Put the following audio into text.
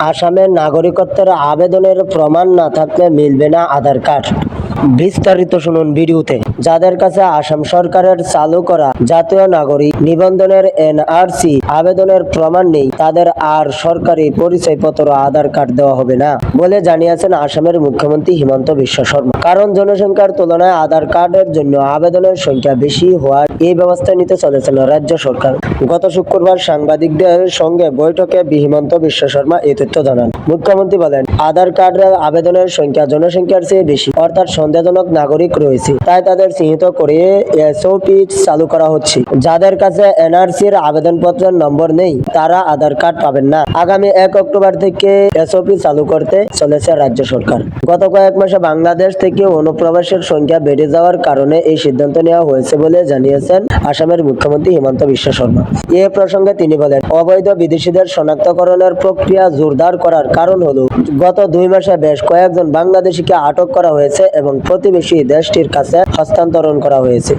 আসামের নাগরিকত্বের আবেদনের প্রমাণ না থাকলে মিলবে না আধার কার্ড। বিস্তারিত শুনুন ভিডিওতে। যাদের কাছে আসাম সরকারের চালু করা জাতীয় নাগরিক নিবন্ধনের এনআরসি আবেদনের প্রমাণ নেই, তাদের আর সরকারি পরিচয়পত্র, আধার কার্ড দেওয়া হবে না বলে জানিয়েছেন আসামের মুখ্যমন্ত্রী হিমন্ত বিশ্ব শর্মা। কারণ জনসংখ্যার তুলনায় আধার কার্ডের জন্য আবেদনের সংখ্যা বেশি হওয়ার এই ব্যবস্থা নিতে চলেছেন রাজ্য সরকার। গত শুক্রবার সাংবাদিকদের সঙ্গে বৈঠকে হিমন্ত বিশ্ব শর্মা এই তথ্য জানান। মুখ্যমন্ত্রী বলেন, আধার কার্ডের আবেদনের সংখ্যা জনসংখ্যার চেয়ে বেশি, অর্থাৎ সন্দেহজনক নাগরিক রয়েছে। তাই তাদের চিহ্নিত করে এসওপি চালু করা হচ্ছে। যাদের কাছে এনআরসির আবেদনপত্রের নম্বর নেই, তারা আধার কার্ড পাবেন না। আগামী এক অক্টোবর থেকে এসওপি চালু করতে চলেছে রাজ্য সরকার। গত কয়েক মাসে বাংলাদেশ থেকে অনুপ্রবেশের সংখ্যা বেড়ে যাওয়ার কারণে এই সিদ্ধান্ত নেওয়া হয়েছে বলে জানিয়েছেন আসামের মুখ্যমন্ত্রী হিমন্ত বিশ্ব শর্মা। এ প্রসঙ্গে তিনি বলেন, অবৈধ বিদেশিদের শনাক্তকরণের প্রক্রিয়া জোরদার করার কারণ হলো, গত দুই মাসে বেশ কয়েকজন বাংলাদেশিকে আটক করা হয়েছে এবং প্রতিবেশী দেশটির কাছে হস্তান্তরণ করা হয়েছে।